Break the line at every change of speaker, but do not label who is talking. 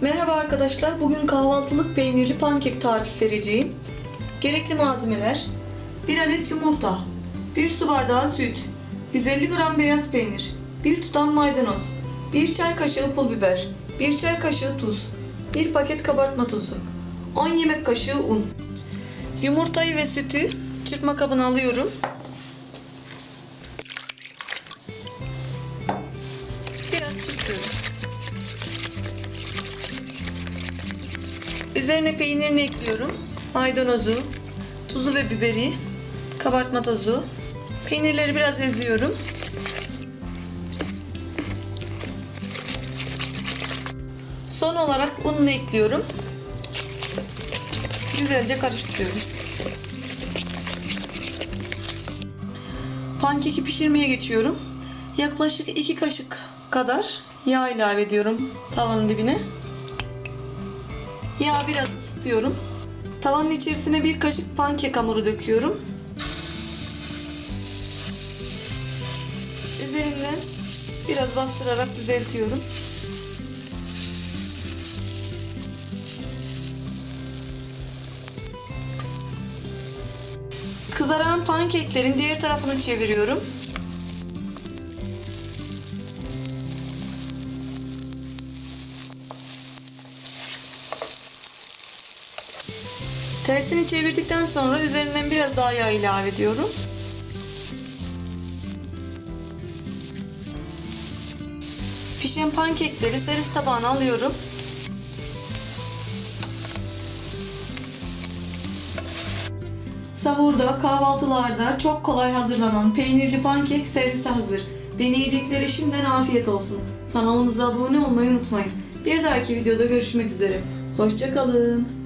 Merhaba arkadaşlar. Bugün kahvaltılık peynirli pankek tarifi vereceğim. Gerekli malzemeler 1 adet yumurta, 1 su bardağı süt, 150 gram beyaz peynir, 1 tutam maydanoz, 1 çay kaşığı pul biber, 1 çay kaşığı tuz, 1 paket kabartma tozu, 10 yemek kaşığı un. Yumurtayı ve sütü çırpma kabına alıyorum. Biraz çırpıyorum. Üzerine peynirini ekliyorum. Maydanozu, tuzu ve biberi, kabartma tozu. Peynirleri biraz eziyorum. Son olarak ununu ekliyorum. Güzelce karıştırıyorum. Pankeki pişirmeye geçiyorum. Yaklaşık 2 kaşık kadar yağ ilave ediyorum tavanın dibine. Yağı biraz ısıtıyorum. Tavanın içerisine bir kaşık pankek hamuru döküyorum. Üzerinden biraz bastırarak düzeltiyorum. Kızaran pankeklerin diğer tarafını çeviriyorum. Tersini çevirdikten sonra üzerinden biraz daha yağ ilave ediyorum. Pişen pankekleri servis tabağına alıyorum. Sahurda, kahvaltılarda çok kolay hazırlanan peynirli pankek servise hazır. Deneyeceklere şimdiden afiyet olsun. Kanalımıza abone olmayı unutmayın. Bir dahaki videoda görüşmek üzere. Hoşçakalın.